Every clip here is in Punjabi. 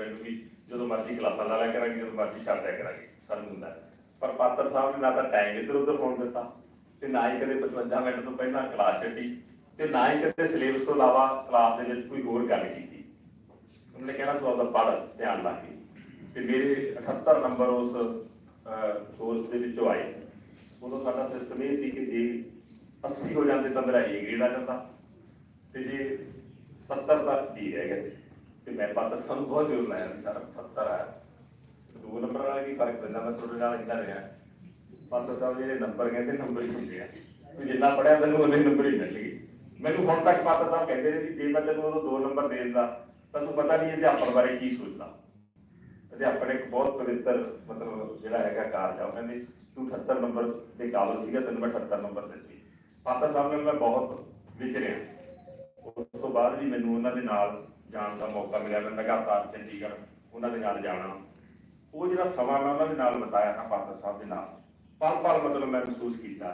ਸਟੂਡੈਂਟ ਜਦੋਂ ਮਰਜ਼ੀ ਕਲਾਸਾਂ ਲਾ ਲਿਆ ਕਰਾਂਗੇ, ਜਦੋਂ ਮਰਜ਼ੀ ਛੱਡ ਦਿਆ ਕਰਾਂਗੇ, ਸਾਨੂੰ ਹੁੰਦਾ ਪਰ ਪਾਤਰ ਸਾਹਿਬ ਨੇ ਨਾ ਤਾਂ ਟਾਈਮ ਇੱਧਰ ਉੱਧਰ ਹੋਣ ਦਿੱਤਾ, ਤੇ ਨਾ ਹੀ ਕਦੇ 55 ਮਿੰਟ ਤੋਂ ਪਹਿਲਾਂ ਕਲਾਸ ਛੱਡੀ, ਤੇ ਨਾ ਹੀ ਕਦੇ ਸਿਲੇਬਸ ਤੋਂ ਇਲਾਵਾ ਕਲਾਸ ਦੇ ਵਿੱਚ ਕੋਈ ਹੋਰ ਗੱਲ ਕੀਤੀ। ਉਹਨੇ ਕਹਿਣਾ ਤੂੰ ਆਪਦਾ ਪੜ੍ਹ, ਧਿਆਨ ਲਾ ਕੇ ਤੇ ਮੇਰੇ 78 ਨੰਬਰ ਉਸ ਕੋਰਸ ਦੇ ਵਿੱਚੋਂ ਆਏ। ਉਦੋਂ ਸਾਡਾ ਸਿਸਟਮ ਇਹ ਸੀ ਕਿ ਜੇ 80 ਹੋ ਜਾਂਦੇ ਤਾਂ ਮੇਰਾ ਏ ਗ੍ਰੇਡ ਆ ਜਾਂਦਾ। ਤੇ ਜੇ 70 ਤੱਕ ਡੀ ਰਹਿ ਗਿਆ ਸੀ। ਤੇ ਮੈਂ ਪਤਾ ਸਾਨੂੰ ਬਹੁਤ ਜ਼ੋਰ ਲਾਇਆ ਵੀ ਸਾਰਾ 78 ਆਇਆ। ਦੋ ਨੰਬਰ ਵਾਲਾ ਕੀ ਫ਼ਰਕ ਪੈਂਦਾ, ਮੈਂ ਤੁਹਾਡੇ ਨਾਲ ਇੰਨਾ ਰਿਹਾ। ਪਾਤਰ ਸਾਹਿਬ ਜਿਹੜੇ ਨੰਬਰ ਕਹਿੰਦੇ ਨੰਬਰ ਹੀ ਹੁੰਦੇ ਆ ਤੂੰ ਜਿੰਨਾ ਪੜਿਆ ਤੈਨੂੰ ਉਹਨੇ ਨੰਬਰ ਹੀ ਮਿਲਣਗੇ ਮੈਨੂੰ ਹੁਣ ਤੱਕ ਪਾਤਰ ਸਾਹਿਬ ਕਹਿੰਦੇ ਨੇ ਕਿ ਜੇ ਮੈਂ ਤੈਨੂੰ ਉਦੋਂ ਦੋ ਨੰਬਰ ਦੇ ਦਿੰਦਾ, ਤਾਂ ਤੂੰ ਪਤਾ ਨਹੀਂ ਅਧਿਆਪਨ ਬਾਰੇ ਕੀ ਸੋਚਦਾ। ਅਧਿਆਪਨ ਇੱਕ ਬਹੁਤ ਪਵਿੱਤਰ, ਮਤਲਬ ਜਿਹੜਾ ਹੈਗਾ ਕਾਰਜ ਆ। ਉਹ ਕਹਿੰਦੇ, ਤੂੰ 78 ਨੰਬਰ ਦੇ ਕਾਬਲ ਸੀਗਾ, ਤੈਨੂੰ ਮੈਂ 78 ਨੰਬਰ ਦਿੱਤੇ। ਪਾਤਰ ਸਾਹਿਬ ਨਾਲ ਮੈਂ ਬਹੁਤ ਵਿਚਰਿਆ ਉਸ ਤੋਂ ਬਾਅਦ ਵੀ ਮੈਨੂੰ ਉਹਨਾਂ ਦੇ ਨਾਲ ਜਾਣ ਦਾ ਮੌਕਾ ਮਿਲਿਆ ਮੈਂ ਲਗਾਤਾਰ ਚੰਡੀਗੜ੍ਹ ਉਹਨਾਂ ਦੇ ਨਾਲ ਜਾਣਾ। ਉਹ ਜਿਹੜਾ ਸਮਾਂ ਮੈਂ ਉਹਨਾਂ ਦੇ ਨਾਲ ਬਿਤਾਇਆ ਨਾ ਪਾਤਰ ਸਾਹਿਬ ਦੇ ਨਾਲ, ਪਲ ਪਲ ਮਤਲਬ ਮੈਂ ਮਹਿਸੂਸ ਕੀਤਾ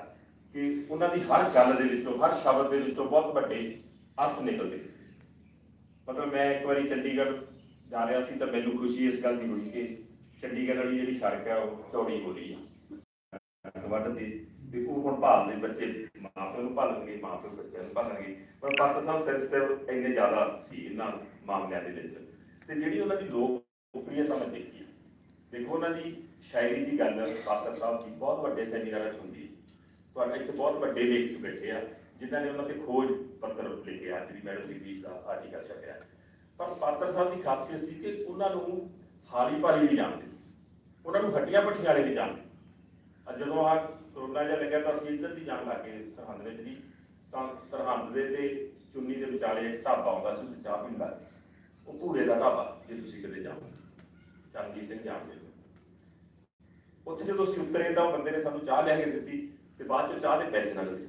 ਕਿ ਉਹਨਾਂ ਦੀ ਹਰ ਗੱਲ ਦੇ ਵਿੱਚੋਂ, ਹਰ ਸ਼ਬਦ ਦੇ ਵਿੱਚੋਂ ਬਹੁਤ ਵੱਡੇ ਅਰਥ ਨਿਕਲਦੇ ਸੀ। ਮਤਲਬ ਮੈਂ ਇੱਕ ਵਾਰੀ ਚੰਡੀਗੜ੍ਹ ਜਾ ਰਿਹਾ ਸੀ ਤਾਂ ਮੈਨੂੰ ਖੁਸ਼ੀ ਇਸ ਗੱਲ ਦੀ ਹੋਈ ਕਿ ਚੰਡੀਗੜ੍ਹ ਵਾਲੀ ਜਿਹੜੀ ਸੜਕ ਹੈ ਉਹ ਚੌੜੀ ਹੋ ਰਹੀ ਆ। ਵੱਡ ਤੇ ਤੇ ਉਹ ਹੁਣ ਭਾਲ ਦੇ ਬੱਚੇ ਮਾਪਿਆਂ ਨੂੰ ਭਾਲਣਗੇ ਮਾਪਿਆਂ ਬੱਚਿਆਂ ਨੂੰ ਭਾਲਣਗੇ। ਪਰ ਪਾਤਰ ਸਾਹਿਬ ਸੈਂਸਿਟਿਵ ਇੰਨੇ ਜ਼ਿਆਦਾ ਸੀ ਇਹਨਾਂ ਮਾਮਲਿਆਂ ਦੇ ਵਿੱਚ। ਤੇ ਜਿਹੜੀ ਉਹਨਾਂ ਦੀ ਲੋਕਪ੍ਰਿਯਤਾ ਮੈਂ ਦੇਖੀ ਦੇਖੋ ਉਹਨਾਂ ਦੀ ਸ਼ਾਇਰੀ ਦੀ ਗੱਲ ਪਾਤਰ ਸਾਹਿਬ ਦੀ ਬਹੁਤ ਵੱਡੇ ਸੈਮੀਨਾਰਾਂ 'ਚ ਹੁੰਦੀ ਹੈ। ਤੁਹਾਡੇ ਇੱਥੇ ਬਹੁਤ ਵੱਡੇ ਲੇਖਕ ਬੈਠੇ ਆ, ਜਿਨ੍ਹਾਂ ਨੇ ਉਹਨਾਂ ਤੇ ਖੋਜ ਪੱਤਰ ਲਿਖਿਆ ਆ, ਜਿਹੜੀ ਮੈਡਮ ਦੀ ਫੀਸ ਦਾ ਆਰਟੀਕਲ ਛਪਿਆ। ਪਰ ਪਾਤਰ ਸਾਹਿਬ ਦੀ ਖਾਸੀਅਤ ਸੀ ਕਿ ਉਹਨਾਂ ਨੂੰ ਹਾਲੀ ਭਾਲੀ ਵੀ ਜਾਣਦੇ ਸੀ। ਉਹਨਾਂ ਨੂੰ ਹੱਟੀਆਂ ਪੱਠੀਆਂ ਵਾਲੇ ਵੀ ਜਾਣਦੇ ਅੱਜ ਜਦੋਂ ਆ ਕਰੋਨਾ ਜਿਹਾ ਲੱਗਿਆ ਤਾਂ ਅਸੀਂ ਇੱਧਰ ਦੀ ਜਾਣ ਲੱਗੇ ਸਰਹੰਦ ਵਿੱਚ ਵੀ ਤਾਂ ਸਰਹੰਦ ਦੇ ਤੇ ਚੁੰਨੀ ਦੇ ਵਿਚਾਲੇ ਇੱਕ ਢਾਬਾ ਆਉਂਦਾ ਸੀ, ਉੱਥੇ ਚਾਹ ਪੀਣ ਲੱਗੇ ਉਹ ਭੂਰੇ ਦਾ ਢਾਬਾ, ਜੇ ਤੁਸੀਂ ਕਦੇ ਜਾਓ ਚਰਨਜੀਤ ਸਿੰਘ ਜਾਣਦੇ ਉੱਥੇ ਜਦੋਂ ਅਸੀਂ ਉਤਰੇ ਤਾਂ ਬੰਦੇ ਨੇ ਸਾਨੂੰ ਚਾਹ ਲਿਆ ਕੇ ਦਿੱਤੀ ਤੇ ਬਾਅਦ ਚ ਚਾਹ ਦੇ ਪੈਸੇ ਨਾ ਲਏ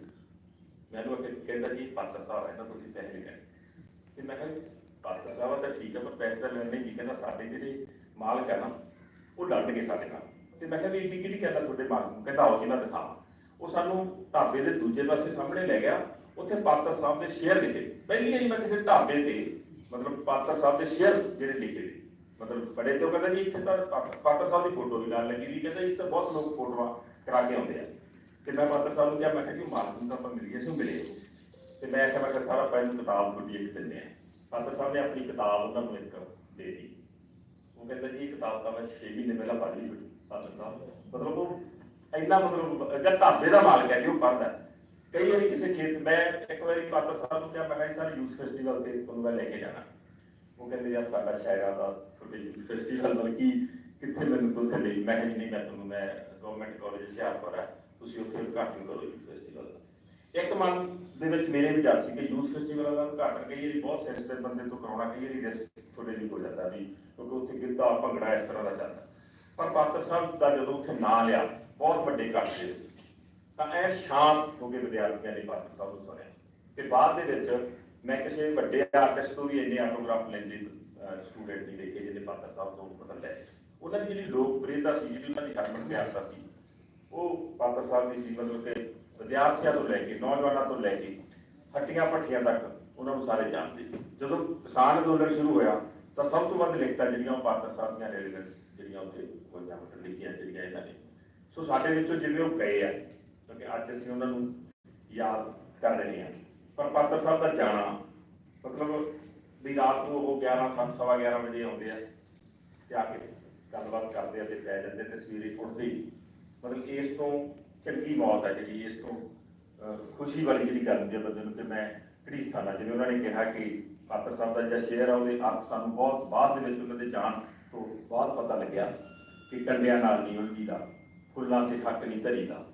ਮੈਨੂੰ ਅੱਗੇ ਕਹਿੰਦਾ ਜੀ, ਪਾਤਰ ਸਾਹਿਬ ਹੈ ਨਾ ਤੁਸੀਂ ਪੈਸੇ ਨਹੀਂ ਲੈਣੇ ਤੇ ਮੈਂ ਕਿਹਾ, ਪਾਤਰ ਸਾਹਿਬ ਤਾਂ ਠੀਕ ਹੈ ਪਰ ਪੈਸੇ ਤਾਂ ਲੈਣੇ ਨਹੀਂ ਕਹਿੰਦਾ ਸਾਡੇ ਜਿਹੜੇ ਮਾਲਕ ਹੈ ਨਾ, ਉਹ ਲੜਨਗੇ ਸਾਡੇ ਨਾਲ। ਤੇ ਮੈਂ ਕਿਹਾ ਵੀ ਇੱਡੀ ਕਿਹੜੀ ਕਹਿੰਦਾ ਤੁਹਾਡੇ ਮਾਲਕ ਨੂੰ, ਕਹਿੰਦਾ ਆਓ ਜੀ, ਮੈਂ ਦਿਖਾਵਾਂ। ਉਹ ਸਾਨੂੰ ਢਾਬੇ ਦੇ ਦੂਜੇ ਪਾਸੇ ਸਾਹਮਣੇ ਲੈ ਗਿਆ। ਉੱਥੇ ਪਾਤਰ ਸਾਹਿਬ ਦੇ ਸ਼ੇਅਰ ਲਿਖੇ। ਪਹਿਲੀ ਵਾਰੀ ਮੈਂ ਕਿਸੇ ਢਾਬੇ ਤੇ, ਮਤਲਬ ਪਾਤਰ ਸਾਹਿਬ ਦੇ ਸ਼ੇਅਰ ਜਿਹੜੇ ਲਿਖੇ ਨੇ। ਮਤਲਬ ਬੜੇ ਤੋਂ ਕਹਿੰਦਾ ਜੀ, ਇੱਥੇ ਤਾਂ ਪਾਤਰ ਸਾਹਿਬ ਦੀ ਫੋਟੋ ਵੀ ਨਾਲ ਲੱਗੀ ਵੀ ਕਹਿੰਦਾ ਇੱਥੇ ਤਾਂ ਬਹੁਤ ਲੋਕ ਫੋਟੋਆਂ ਕਰਾ ਕੇ ਆਉਂਦੇ ਆ। ਤੇ ਮੈਂ ਪਾਤਰ ਸਾਹਿਬ ਨੂੰ ਕਿਹਾ, ਮੈਂ ਕਿਹਾ ਜੀ ਮਾਲਕ ਨੂੰ ਤਾਂ ਆਪਾਂ ਮਿਲੀਏ ਸੀ ਉਹ ਮਿਲੇ ਤੇ ਮੈਂ ਕਿਹਾ ਮੈਂ ਕਿਹਾ, ਸਾਰਾ ਪੈਨ ਕਿਤਾਬ ਤੁਹਾਡੀ ਇੱਕ ਦਿੰਦੇ ਆ ਪਾਤਰ ਸਾਹਿਬ ਨੇ ਆਪਣੀ ਕਿਤਾਬ ਉਹਨਾਂ ਨੂੰ ਇੱਕ ਦੇ ਦਿੱਤੀ। ਉਹ ਕਹਿੰਦਾ ਜੀ, ਇਹ ਕਿਤਾਬ ਤਾਂ ਮੈਂ 6 ਮਹੀਨੇ ਪਹਿਲਾਂ ਪੜ੍ਹ ਲਈ ਤੁਹਾਡੀ ਮਤਲਬ ਉਹ ਇੰਨਾ ਮਤਲਬ ਜਦ ਢਾਬੇ ਦਾ ਮਾਲਕ ਹੈ ਕਿ ਉਹ ਪੜ੍ਹਦਾ। ਕਈ ਵਾਰੀ ਕਿਸੇ ਖੇਤ, ਮੈਂ ਇੱਕ ਵਾਰੀ ਪਾਤਰ ਸਾਹਿਬ ਨੂੰ ਕਿਹਾ, ਮੈਂ ਕਿਹਾ ਸਰ ਯੂਥ ਫੈਸਟੀਵਲ ਤੇ ਤੁਹਾਨੂੰ ਮੈਂ ਲੈ ਕੇ ਜਾਣਾ। ਉਹ ਕਹਿੰਦੇ, ਯਾਰ, ਸਾਡਾ ਸ਼ਾਇਰਾਂ ਦਾ ਤੁਹਾਡੇ ਯੂਥ ਫੈਸਟੀਵਲ ਨਾਲ ਕਿੱਥੇ ਮੈਨੂੰ ਤੁਸੀਂ ਲਈ ਮੈਂ ਕਿਹਾ, ਨਹੀਂ, ਮੈਂ ਤੁਹਾਨੂੰ, ਮੈਂ ਗਵਰਨਮੈਂਟ ਕਾਲਜ ਹੁਸ਼ਿਆਰਪੁਰ ਹੈ ਤੁਸੀਂ ਉੱਥੇ ਉਦਘਾਟਨ ਕਰੋ ਯੂਥ ਫੈਸਟੀਵਲ ਦਾ। ਇੱਕ ਮਨ ਦੇ ਵਿੱਚ ਮੇਰੇ ਵੀ ਡਰ ਸੀ ਕਿ ਯੂਥ ਫੈਸਟੀਵਲ ਦਾ ਉਦਘਾਟਨ ਕਈ ਵਾਰੀ ਬਹੁਤ ਸੈਂਸਿਟਿਵ ਬੰਦੇ ਤੋਂ ਕਰਾਉਣਾ, ਕਈ ਵਾਰੀ ਰਿਸਕ ਤੁਹਾਡੇ ਲਈ ਹੋ ਜਾਂਦਾ ਵੀ, ਕਿਉਂਕਿ ਉੱਥੇ ਗਿੱਧਾ, ਭੰਗੜਾ ਇਸ ਤਰ੍ਹਾਂ ਦਾ ਚੱਲਦਾ। ਪਰ ਪਾਤਰ ਸਾਹਿਬ ਦਾ ਜਦੋਂ ਉੱਥੇ ਨਾਂ ਲਿਆ, ਬਹੁਤ ਵੱਡੇ ਇਕੱਠ ਦੇ ਵਿੱਚ। ਤਾਂ ਐ ਸ਼ਾਂਤ ਹੋ ਕੇ ਵਿਦਿਆਰਥੀਆਂ ਨੇ ਪਾਤਰ ਸਾਹਿਬ ਨੂੰ ਸੁਣਿਆ। ਤੇ ਬਾਅਦ ਦੇ ਵਿੱਚ ਮੈਂ ਕਿਸੇ ਵੱਡੇ ਆਰਟਿਸਟ ਤੋਂ ਵੀ ਇੰਨੇ ਆਟੋਗ੍ਰਾਫ ਲੈਂਦੇ ਸਟੂਡੈਂਟ ਨਹੀਂ ਦੇਖੇ ਜਿਹਨੇ ਪਾਤਰ ਸਾਹਿਬ ਤੋਂ ਮਤਲਬ ਲੈ ਉਹਨਾਂ ਦੀ ਜਿਹੜੀ ਲੋਕਪ੍ਰਿਯਤਾ ਸੀ, ਜਿਹੜੀ ਉਹਨਾਂ ਦੀ ਹਰਮਨ ਪਿਆਰਤਾ ਸੀ, ਉਹ ਪਾਤਰ ਸਾਹਿਬ ਦੀ ਸੀ ਮਤਲਬ ਕਿ ਵਿਦਿਆਰਥੀਆਂ ਤੋਂ ਲੈ ਕੇ, ਨੌਜਵਾਨਾਂ ਤੋਂ ਲੈ ਕੇ, ਹੱਟੀਆਂ ਪੱਠੀਆਂ ਤੱਕ ਉਹਨਾਂ ਨੂੰ ਸਾਰੇ ਜਾਣਦੇ। ਸੀ ਜਦੋਂ ਕਿਸਾਨ ਅੰਦੋਲਨ ਸ਼ੁਰੂ ਹੋਇਆ, ਤਾਂ ਸਭ ਤੋਂ ਵੱਧ ਲਿਖਤਾਂ ਜਿਹੜੀਆਂ ਉਹ ਪਾਤਰ ਸਾਹਿਬ ਦੀਆਂ ਰੈਲੀਗੈਂਸ ਜਿਹੜੀਆਂ ਉੱਥੇ ਹੋਈਆਂ ਲਿਖੀਆਂ ਜਿਹੜੀਆਂ ਇਹਨਾਂ ਨੇ। ਸੋ ਸਾਡੇ ਵਿੱਚੋਂ ਜਿਵੇਂ ਉਹ ਗਏ ਆ, ਕਿਉਂਕਿ ਅੱਜ ਅਸੀਂ ਉਹਨਾਂ ਨੂੰ ਯਾਦ ਕਰ ਰਹੇ ਹਾਂ। ਪਰ ਪਾਤਰ ਸਾਹਿਬ ਦਾ ਜਾਣਾ, ਮਤਲਬ ਵੀ ਰਾਤ ਨੂੰ ਉਹ 11 ਸੱਤ ਸਵਾ 11 ਵਜੇ ਆਉਂਦੇ ਆ ਤੇ ਆ ਕੇ ਗੱਲਬਾਤ ਕਰਦੇ ਆ ਤੇ ਪੈ ਜਾਂਦੇ ਤੇ ਸਵੇਰੇ ਉੱਠਦੇ ਹੀ। ਮਤਲਬ ਇਸ ਤੋਂ ਚੰਗੀ ਮੌਤ ਹੈ ਜਿਹੜੀ, ਇਸ ਤੋਂ ਖੁਸ਼ੀ ਵਾਲੀ ਜਿਹੜੀ ਗੱਲ ਹੁੰਦੀ ਹੈ ਬੰਦੇ ਨੂੰ, ਤੇ ਮੈਂ ਘੜੀਸਾ ਨਾਲ, ਜਿਵੇਂ ਉਹਨਾਂ ਨੇ ਕਿਹਾ ਕਿ ਪਾਤਰ ਸਾਹਿਬ ਦਾ ਜਿਹੜਾ ਸ਼ੇਅਰ ਆ, ਉਹਦੇ ਅਰਥ ਸਾਨੂੰ ਬਹੁਤ ਬਾਅਦ ਦੇ ਵਿੱਚ ਉਹਨਾਂ ਦੇ ਜਾਣ ਤੋਂ ਬਾਅਦ ਪਤਾ ਲੱਗਿਆ ਕਿ ਕੰਡਿਆਂ ਨਾਲ ਨਹੀਂ ਉਲਝੀ ਦਾ, ਫੁੱਲਾਂ ਤੇ ਹੱਕ ਨਹੀਂ ਧਰੀ ਦਾ।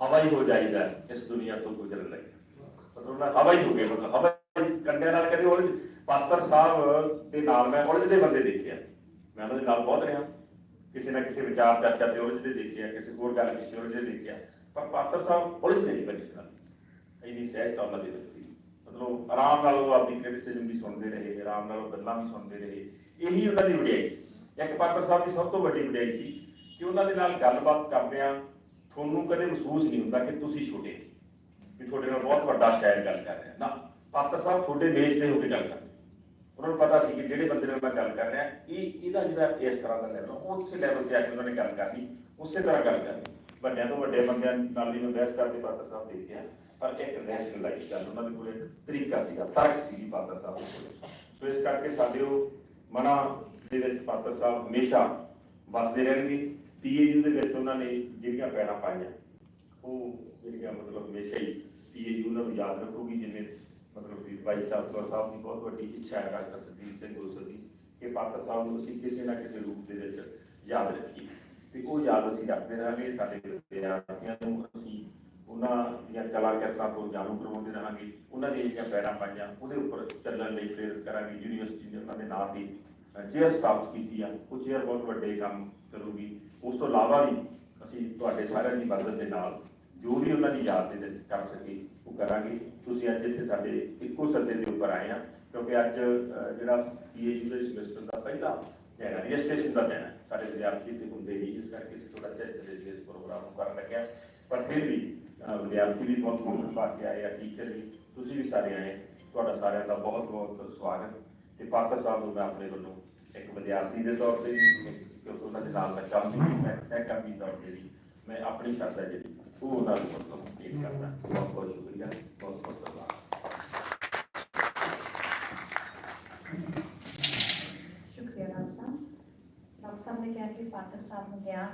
ਹਵਾ ਹੀ ਹੋ ਜਾਈਦਾ ਇਸ ਦੁਨੀਆ ਤੋਂ ਗੁਜ਼ਰਨ ਲਈ। ਮਤਲਬ ਨਾ ਹਵਾ ਹੀ ਹੋ ਗਏ ਮਤਲਬ ਹਵਾ ਕੰਡਿਆਂ ਨਾਲ ਕਦੇ ਉਲਝ, ਪਾਤਰ ਸਾਹਿਬ ਦੇ ਨਾਲ ਮੈਂ ਉਲਝਦੇ ਬੰਦੇ ਦੇਖਿਆ। ਮੈਂ ਉਹਨਾਂ ਦੇ ਨਾਲ ਬਹੁਤ ਰਿਹਾ। ਕਿਸੇ ਨਾ ਕਿਸੇ ਵਿਚਾਰ ਚਰਚਾ ਤੇ ਉਲਝਦੇ ਦੇਖਿਆ, ਕਿਸੇ ਹੋਰ ਗੱਲ ਕਿਸੇ ਉਲਝਦੇ ਦੇਖਿਆ। ਪਰ ਪਾਤਰ ਸਾਹਿਬ ਉਲਝਦੇ ਨਹੀਂ ਮੈਂ ਕਿਸੇ ਨਾਲ ਇੰਨੀ ਸਹਿਜਤਾ ਉਹਨਾਂ ਦੇ ਵਿੱਚ ਸੀ। ਮਤਲਬ ਆਰਾਮ ਨਾਲ ਉਹ ਆਪਣੀ ਕ੍ਰਿਟਿਸਿਜ਼ਮ ਵੀ ਸੁਣਦੇ ਰਹੇ, ਆਰਾਮ ਨਾਲ ਉਹ ਗੱਲਾਂ ਵੀ ਸੁਣਦੇ ਰਹੇ। ਇਹੀ ਉਹਨਾਂ ਦੀ ਵਡਿਆਈ ਸੀ। ਇੱਕ ਪਾਤਰ ਸਾਹਿਬ ਦੀ ਸਭ ਤੋਂ ਵੱਡੀ ਵਡਿਆਈ ਸੀ ਕਿ ਉਹਨਾਂ ਦੇ ਨਾਲ ਗੱਲਬਾਤ ਕਰਦਿਆਂ ਤੁਹਾਨੂੰ ਕਦੇ ਮਹਿਸੂਸ ਨਹੀਂ ਹੁੰਦਾ ਕਿ ਤੁਸੀਂ ਛੋਟੇ ਵੀ ਤੁਹਾਡੇ ਨਾਲ ਬਹੁਤ ਵੱਡਾ ਸ਼ਾਇਰ ਗੱਲ ਕਰ ਰਿਹਾ। ਨਾ, ਪਾਤਰ ਸਾਹਿਬ ਤੁਹਾਡੇ ਮੇਜ਼ ਤੇ ਹੋ ਕੇ ਗੱਲ ਕਰਦੇ। ਉਹਨਾਂ ਨੂੰ ਪਤਾ ਸੀ ਕਿ ਜਿਹੜੇ ਬੰਦੇ ਨਾਲ ਮੈਂ ਗੱਲ ਕਰ ਰਿਹਾ, ਇਹ, ਇਹਦਾ ਜਿਹੜਾ ਇਸ ਤਰ੍ਹਾਂ ਦਾ ਲੈਵਲ ਉਹ ਉਸੇ ਲੈਵਲ ਤੇ ਆ ਕੇ ਉਹਨਾਂ ਨੇ ਗੱਲ ਕਰਨੀ, ਉਸੇ ਤਰ੍ਹਾਂ ਗੱਲ ਕਰਨੀ। ਵੱਡਿਆਂ ਤੋਂ ਵੱਡੇ ਬੰਦਿਆਂ ਨਾਲ ਵੀ ਮੈਂ ਬਹਿਸ ਕਰਦੇ ਪਾਤਰ ਸਾਹਿਬ ਦੇਖਿਆ, ਪਰ ਇੱਕ ਰੈਸ਼ਨਲਾਈਜ਼ ਗੱਲ ਉਹਨਾਂ ਦੇ ਕੋਲ ਇੱਕ ਤਰੀਕਾ ਸੀਗਾ, ਤਰਕ ਸੀ ਪਾਤਰ ਸਾਹਿਬ ਕੋਲ। ਸੋ ਇਸ ਕਰਕੇ ਸਾਡੇ ਉਹ ਮਨਾਂ ਦੇ ਵਿੱਚ ਪਾਤਰ ਸਾਹਿਬ ਹਮੇਸ਼ਾ ਵਸਦੇ ਰਹਿਣਗੇ ਪੀਏਯੂ ਦੇ ਵਿੱਚ ਉਹਨਾਂ ਨੇ ਜਿਹੜੀਆਂ ਪੈੜਾਂ ਪਾਈਆਂ ਉਹ ਜਿਹੜੀਆਂ ਮਤਲਬ ਹਮੇਸ਼ਾ ਹੀ ਪੀਏਯੂ ਉਹਨਾਂ ਨੂੰ ਯਾਦ ਰੱਖੂਗੀ ਜਿਵੇਂ ਮਤਲਬ ਕਿ ਵਾਈਸ ਚਾਂਸਲਰ ਸਾਹਿਬ ਦੀ ਬਹੁਤ ਵੱਡੀ ਇੱਛਾ ਹੈ ਡਾਕਟਰ ਸਤੀਸ਼ ਸਿੰਘ ਗੋਸਲ ਦੀ ਕਿ ਪਾਤਰ ਸਾਹਿਬ ਨੂੰ ਅਸੀਂ ਕਿਸੇ ਨਾ ਕਿਸੇ ਰੂਪ ਦੇ ਵਿੱਚ ਯਾਦ ਰੱਖੀਏ ਤੇ ਉਹ ਯਾਦ ਅਸੀਂ ਰੱਖਦੇ ਰਹਾਂਗੇ ਸਾਡੇ ਵਿਦਿਆਰਥੀਆਂ ਨੂੰ ਅਸੀਂ ਉਹਨਾਂ ਦੀਆਂ ਕਲਾਕਰਤਾਂ ਤੋਂ ਜਾਣੂ ਕਰਵਾਉਂਦੇ ਰਹਾਂਗੇ ਉਹਨਾਂ ਦੀਆਂ ਜਿਹੜੀਆਂ ਪੈੜਾਂ ਪਾਈਆਂ ਉਹਦੇ ਉੱਪਰ ਚੱਲਣ ਲਈ ਪ੍ਰੇਰਿਤ ਕਰਾਂਗੇ। ਯੂਨੀਵਰਸਿਟੀ ਨੇ ਉਹਨਾਂ ਦੇ ਨਾਂ ਦੀ ਚੇਅਰ ਸਥਾਪਿਤ ਕੀਤੀ ਆ। ਉਹ ਚੇਅਰ ਬਹੁਤ ਵੱਡੇ ਕੰਮ ਕਰੂਗੀ। ਉਸ ਤੋਂ ਇਲਾਵਾ ਵੀ ਅਸੀਂ ਤੁਹਾਡੇ ਸਾਰਿਆਂ ਦੀ ਮਦਦ ਦੇ ਨਾਲ ਜੋ ਵੀ ਉਹਨਾਂ ਦੀ ਯਾਦ ਦੇ ਵਿੱਚ ਕਰ ਸਕੀ ਉਹ ਕਰਾਂਗੇ। ਤੁਸੀਂ ਅੱਜ ਇੱਥੇ ਸਾਡੇ ਇੱਕੋ ਸੱਦੇ ਦੇ ਉੱਪਰ ਆਏ ਆ ਕਿਉਂਕਿ ਅੱਜ ਅਹ, ਜਿਹੜਾ ਪੀਏਯੂ ਦੇ ਸਮੈਸਟਰ ਦਾ ਪਹਿਲਾ ਦਿਨ ਹੈ ਰਜਿਸਟ੍ਰੇਸ਼ਨ ਦਾ ਦਿਨ ਹੈ ਸਾਡੇ ਵਿਦਿਆਰਥੀ ਤੇ ਹੁੰਦੇ ਹੀ ਇਸ ਕਰਕੇ ਅਸੀਂ ਥੋੜਾ ਜਿਹਾ ਇਸ ਪ੍ਰੋਗਰਾਮ ਨੂੰ ਕਰਨ ਲੱਗਿਆ ਪਰ ਫਿਰ ਵੀ ਵਿਦਿਆਰਥੀ ਵੀ ਬਹੁਤ ਬਹੁਤ ਪਾ ਕੇ ਆਏ ਆ ਟੀਚਰ ਵੀ। ਤੁਸੀਂ ਵੀ ਸਾਰੇ ਆਏ। ਤੁਹਾਡਾ ਸਾਰਿਆਂ ਦਾ ਬਹੁਤ ਬਹੁਤ ਸਵਾਗਤ। ਤੇ ਪਾਤਰ ਸਾਹਿਬ ਨੂੰ ਮੈਂ ਆਪਣੇ ਵੱਲੋਂ ਇੱਕ ਵਿਦਿਆਰਥੀ ਦੇ ਤੌਰ ਤੇ ਕਿਉਂਕਿ ਉਹਨਾਂ ਦੇ ਨਾਲ ਮੈਂ ਕੰਮ ਵੀ ਕੀਤਾ, ਸਹਿਕਰਮੀ ਤੌਰ ਤੇ ਵੀ ਮੈਂ ਆਪਣੀ ਸ਼ਰਧਾ ਜਿਹੜੀ, ਉਹ ਉਹਨਾਂ ਨੂੰ ਮਤਲਬ ਪੇਸ਼ ਕਰਦਾ। ਬਹੁਤ ਬਹੁਤ ਸ਼ੁਕਰੀਆ। ਬਹੁਤ ਬਹੁਤ ਧੰਨਵਾਦ। ਸ਼ੁਕਰੀਆ ਸਾਹਿਬ। ਡਾਕਟਰ ਸਾਹਿਬ ਨੇ ਕਿਹਾ ਕਿ ਪਾਤਰ ਸਾਹਿਬ ਨੂੰ ਗਿਆ।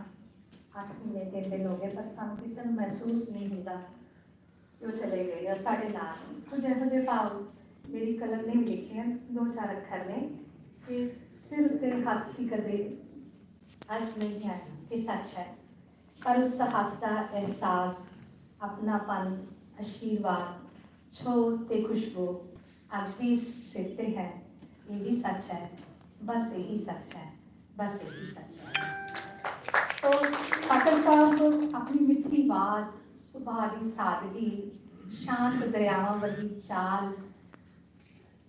8 ਮਹੀਨੇ ਤਿੰਨ ਦਿਨ ਹੋ ਗਏ ਪਰ ਸਾਨੂੰ ਕਿਸੇ ਨੂੰ ਮਹਿਸੂਸ ਨਹੀਂ ਹੁੰਦਾ ਕਿ ਉਹ ਚਲੇ ਗਏ ਜਾਂ ਸਾਡੇ ਨਾਲ ਨੇ। ਕੁਝ ਇਹੋ ਜਿਹੇ ਭਾਵ ਮੇਰੀ ਕਲਮ ਨੇ ਵੀ ਲਿਖੇ ਹਨ ਦੋ ਚਾਰ ਅੱਖਰ ਨੇ ਕਿ ਸਿਰ ਉੱਤੇ ਹੱਥ ਸੀ ਕਦੇ ਅੱਜ ਨਹੀਂ ਹੈ ਇਹ ਸੱਚ ਹੈ ਪਰ ਉਸ ਹੱਥ ਦਾ ਅਹਿਸਾਸ ਆਪਣਾਪਨ ਆਸ਼ੀਰਵਾਦ ਛੋ ਤੇ ਖੁਸ਼ਬੂ ਅੱਜ ਵੀ ਇਸ ਸਿਰ ਤੇ ਹੈ ਇਹ ਵੀ ਸੱਚ ਹੈ ਬਸ ਇਹੀ ਸੱਚ ਹੈ ਬਸ ਇਹੀ ਸੱਚ ਹੈ ਸੋ ਫਾਟਰ ਸਾਹਿਬ ਆਪਣੀ ਮਿੱਠੀ ਆਵਾਜ਼, ਸੁਭਾਅ ਦੀ ਸਾਦਗੀ ਸ਼ਾਂਤ ਦਰਿਆਵਾਂ ਵਰਗੀ ਚਾਲ,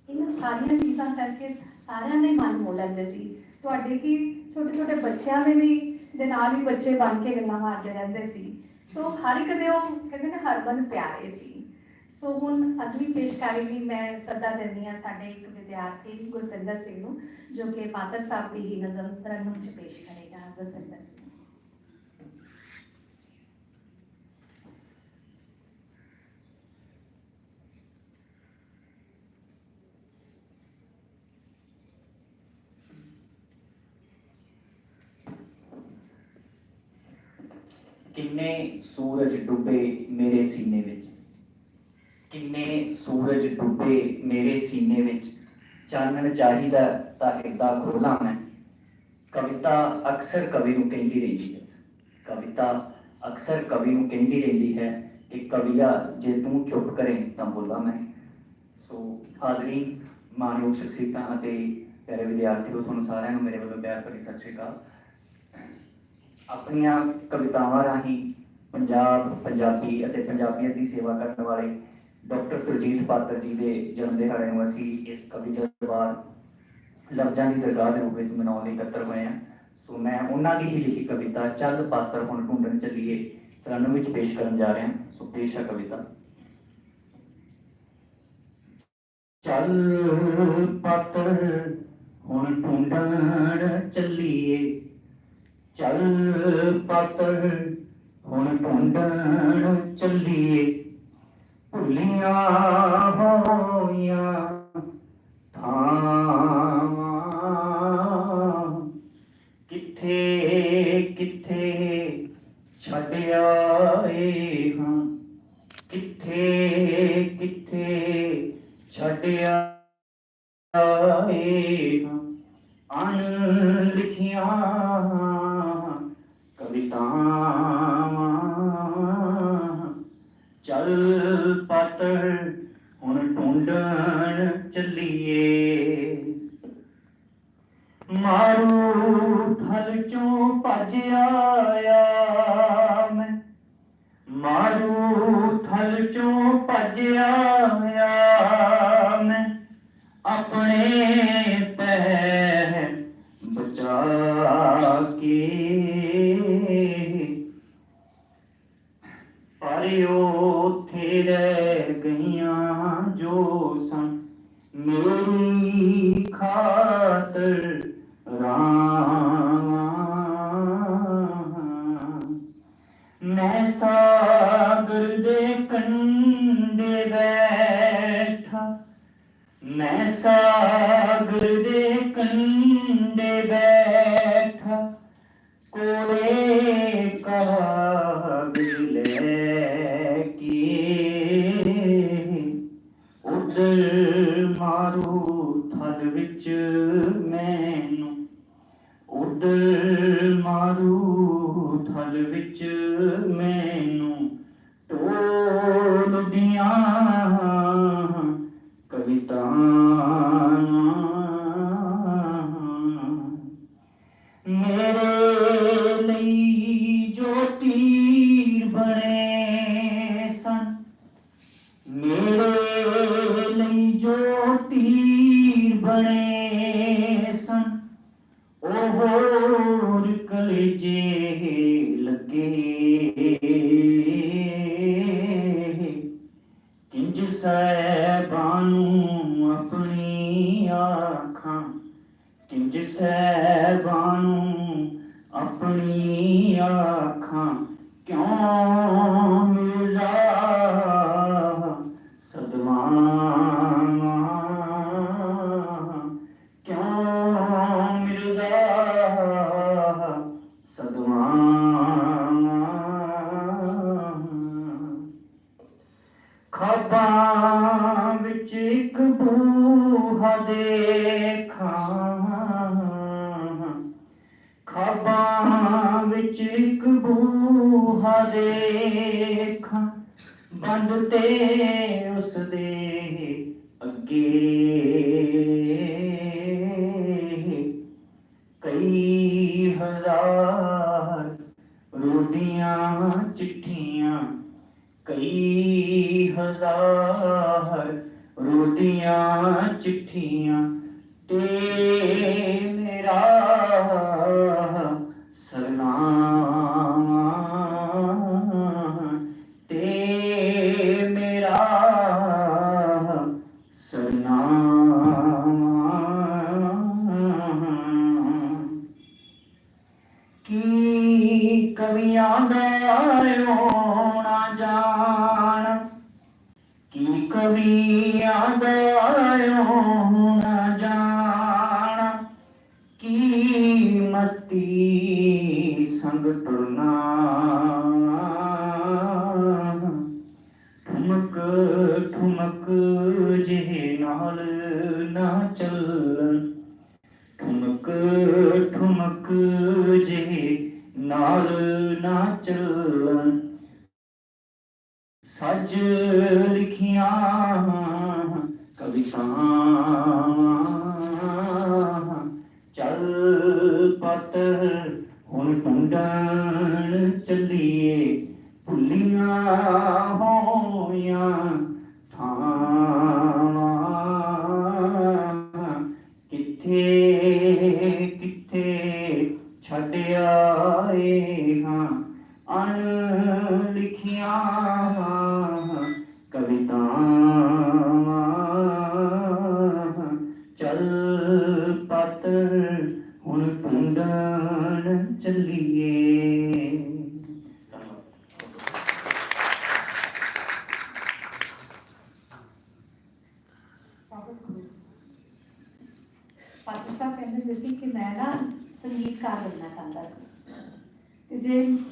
ਇਹਨਾਂ ਸਾਰੀਆਂ ਚੀਜ਼ਾਂ ਕਰਕੇ ਸਾਰਿਆਂ ਦੇ ਮਨ ਮੋਹ ਲੈਂਦੇ ਸੀ। ਤੁਹਾਡੇ ਕੀ ਛੋਟੇ ਛੋਟੇ ਬੱਚਿਆਂ ਦੇ ਵੀ, ਦੇ ਨਾਲ ਹੀ ਬੱਚੇ ਬਣ ਕੇ ਗੱਲਾਂ ਮਾਰਦੇ ਰਹਿੰਦੇ ਸੀ। ਸੋ ਹਰ ਇੱਕ ਦੇ ਉਹ ਕਹਿੰਦੇ ਨੇ ਹਰਮਨ ਪਿਆਰੇ ਸੀ। ਸੋ ਹੁਣ ਅਗਲੀ ਪੇਸ਼ਕਾਰੀ ਲਈ ਮੈਂ ਸੱਦਾ ਦਿੰਦੀ ਹਾਂ ਸਾਡੇ ਇੱਕ ਵਿਦਿਆਰਥੀ ਗੁਰਪਿੰਦਰ ਸਿੰਘ ਨੂੰ, ਜੋ ਕਿ ਪਾਤਰ ਸਾਹਿਬ ਦੀ ਹੀ ਨਜ਼ਮ ਤਰਨਮ ਚ ਪੇਸ਼ ਕਰੇਗਾ। ਗੁਰਪਿੰਦਰ ਸਿੰਘ। ਕਿੰਨੇ ਸੂਰਜ ਡੁੱਬੇ ਮੇਰੇ ਸੀਨੇ ਵਿੱਚ? ਕਿੰਨੇ ਸੂਰਜ ਡੁੱਬੇ ਮੇਰੇ ਸੀਨੇ ਵਿੱਚ? ਚਾਨਣ ਚਾਹੀਦਾ ਤਾਂ ਏਦਾਂ ਖੋਲਾਂ ਮੈਂ। ਕਵਿਤਾ ਅਕਸਰ ਕਵੀ ਨੂੰ ਕਹਿੰਦੀ ਰਹਿੰਦੀ ਹੈ। ਕਵਿਤਾ ਅਕਸਰ ਕਵੀ ਨੂੰ ਕਹਿੰਦੀ ਰਹਿੰਦੀ ਹੈ ਕਿ ਕਵੀਆ, ਜੇ ਤੂੰ ਚੁੱਪ ਕਰੇ ਤਾਂ ਬੋਲਾਂ ਮੈਂ। ਸੋ ਹਾਜ਼ਰੀਨ ਮਾਨਯੋਗ ਸ਼ਖਸੀਅਤਾਂ ਅਤੇ ਪਿਆਰੇ ਵਿਦਿਆਰਥੀਓ, ਤੁਹਾਨੂੰ ਸਾਰਿਆਂ ਨੂੰ ਮੇਰੇ ਵੱਲੋਂ ਪਿਆਰ ਭਰੀ ਸਤਿ ਸ਼੍ਰੀ ਅਕਾਲ। ਆਪਣੀਆਂ ਕਵਿਤਾਵਾਂ ਰਾਹੀਂ ਪੰਜਾਬ, ਪੰਜਾਬੀ ਅਤੇ ਪੰਜਾਬੀਅਤ ਦੀ ਸੇਵਾ ਕਰਨ ਵਾਲੇ ਡਾਕਟਰ ਸੁਰਜੀਤ ਪਾਤਰ ਜੀ ਦੇ ਜਨਮ ਦਿਹਾੜੇ ਨੂੰ ਅਸੀਂ ਇਸ ਕਵੀ ਦਰਬਾਰ ਲਫ਼ਜ਼ਾਂ ਦੀ ਦਰਗਾਹ ਦੇ ਰੂਪ ਵਿੱਚ ਮਨਾਉਣ ਲਈ ਇਕੱਤਰ ਹੋਏ ਹਾਂ। ਸੋ ਮੈਂ ਉਹਨਾਂ ਦੀ ਹੀ ਲਿਖੀ ਕਵਿਤਾ, ਚੱਲ ਪਾਤਰ ਹੁਣ ਢੂੰਡਣ ਚੱਲੀਏ ਤਰਨਮ ਵਿੱਚ ਪੇਸ਼ ਕਰਨ ਜਾ ਰਿਹਾ ਸੋ ਪੇਸ਼ ਹੈ ਕਵਿਤਾ। ਚੱਲ ਪਾਤਰ ਹੁਣ ਢੂੰਡਣ ਚੱਲੀਏ ਚੱਲ ਪਾਤਰ ਹੁਣ ਢੂੰਡਣ ਚੱਲੀਏ। ਭੁੱਲੀਆਂ ਹੋਈਆਂ ਥਾਵਾਂ। ਕਿੱਥੇ ਕਿੱਥੇ ਛੱਡਿਆ ਆਏ ਹਾਂ? ਕਿੱਥੇ ਕਿੱਥੇ ਛੱਡ ਆਏ ਹਾਂ? ਅਣ ਲਿਖੀਆਂ ਕਵਿਤਾਵਾਂ ਚੱਲ ਪਾਤਰ, ਹੁਣ ਢੂੰਡਣ ਚੱਲੀਏ। ਮਾਰੂ ਥਲ ਚੋਂ ਭੱਜ ਆਇਆ ਮੈਂ। ਮਾਰੂ ਥਲ ਚੋਂ ਭੱਜ ਆਇਆ ਮੈਂ। ਆਪਣੇ ਪੈਰ ਬਚਾ ਕੇ ਹਰਿਓ ਗਈਆਂ ਜੋ ਸੰ ਮੈਂ ਸਾਗਰ ਦੇ ਕੰਢੇ ਬੈਠਾ। ਮੈਂ ਸਾਗਰ ਦੇ ਕੰਢੇ ਬੈਠਾ ਵਿੱਚ ਮੈਨੂੰ ਢੋਲਦੀਆਂ ਕਵਿਤਾਵਾਂ। ਮੇਰੇ ਲਈ ਜੋ ਤੀਰ ਬਣੇ ਸਨ, ਮੇਰੇ ਲਈ ਜੋ ਤੀਰ ਬਣੇ ਸਨ, ਉਹ ਹੋਰ ਕਲੇਜੇ ਉਸ ਦੇ ਅੱਗੇ। ਕਈ ਹਜ਼ਾਰ ਰੋਟੀਆਂ ਚਿੱਠੀਆਂ। ਕਈ ਹਜ਼ਾਰ ਰੋਟੀਆਂ ਸੰਗ ਟੁਰਨਾ ਠੁਮਕ ਠੁਮਕ ਜਿਹੇ ਨਾਲ ਨਾ ਚੱਲਣ। ਠੁਮਕ ਠੁਮਕ ਜੇ ਨਾਲ ਨਾ ਚੱਲਣ ਸੱਜ ਲਿਖੀਆਂ ਕਵਿਤਾਵਾਂ। ਚੱਲ ਪਤ ਹੁਣ ਟੁੰਡਣ ਚੱਲੀਏ ਭੁੱਲੀਆਂ ਹੋਈਆਂ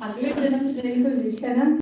ਸੰਗੀਤਕਾਰ ਬਣਨਾ ਚਾਹੁੰਦਾ ਸੀ